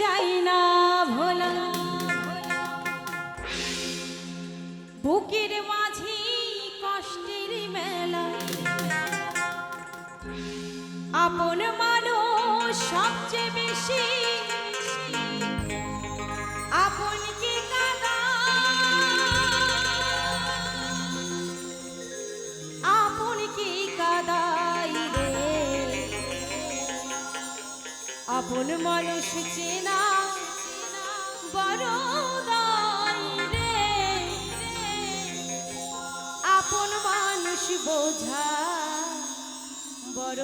যাই না ভোলা। বুকের মাঝি কষ্টের মেলা। আপন মানুষ সবচেয়ে বেশি। আপন আপন মানুষ চেনা, বড় রে। আপন মানুষ বোঝা, বড়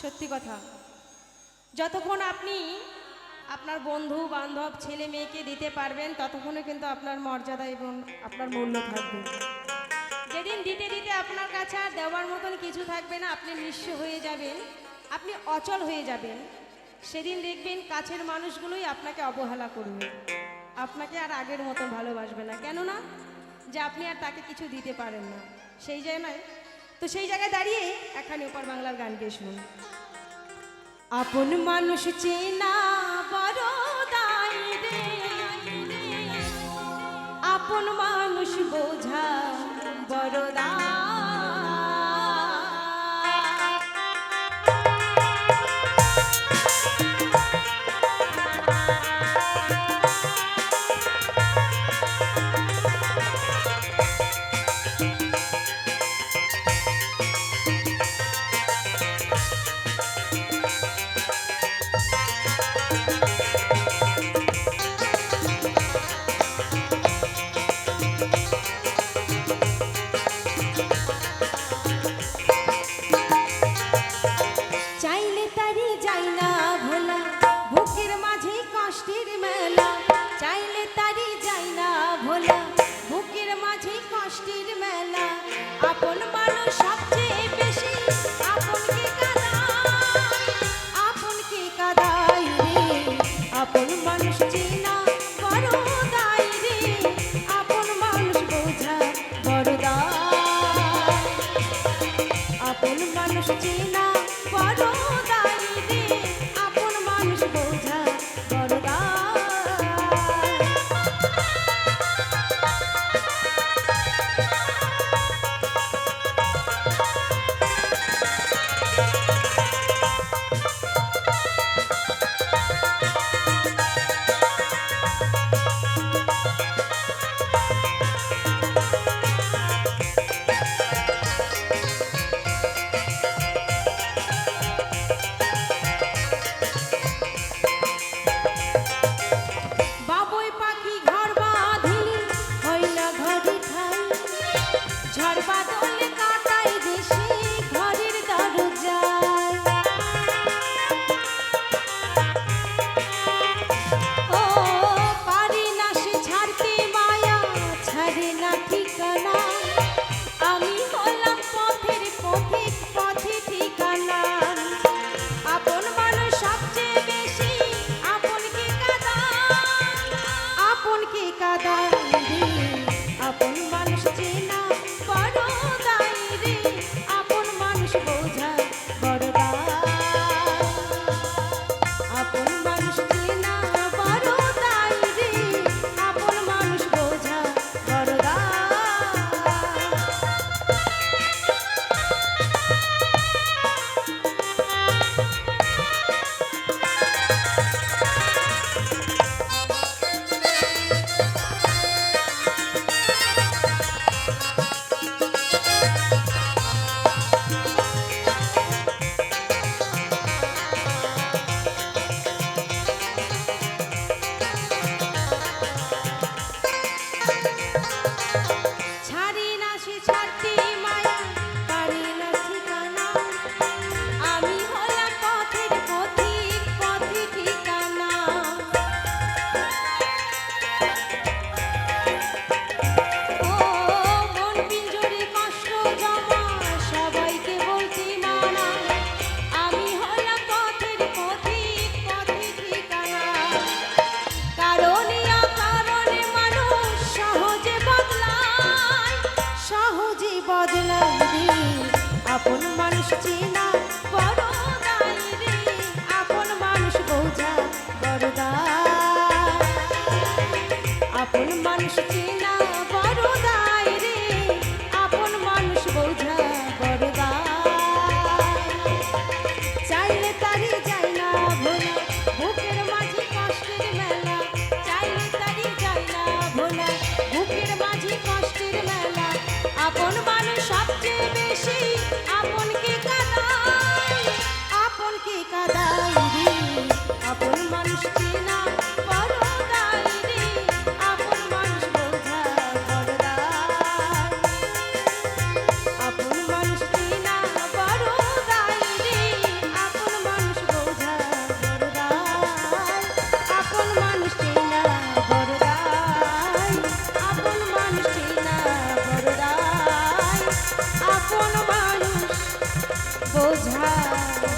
সত্যি কথা। যতক্ষণ আপনি আপনার বন্ধু, বান্ধব, ছেলে, মেয়েকে দিতে পারবেন, ততক্ষণে কিন্তু আপনার মর্যাদা এবং আপনার মূল্য থাকবে। যেদিন দিতে দিতে আপনার কাছে আর দেওয়ার মতন কিছু থাকবে না, আপনি নিঃস্ব হয়ে যাবেন। আপনি অচল হয়ে যাবেন। সেদিন দেখবেন কাছের মানুষগুলোই আপনাকে অবহেলা করবে। আপনাকে আর আগের মতো ভালোবাসবে না। কেননা, যে আপনি আর তাকে কিছু দিতে পারেন না। সেই জায়গায় তো সেই জায়গায় দাঁড়িয়ে এখানে ওপার বাংলার গান গিয়ে শুনুন। আপন মানুষ চেনা বড় রে। আপন মানুষ বোঝা বড় দায়। Christine.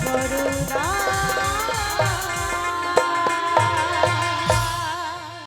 করুণা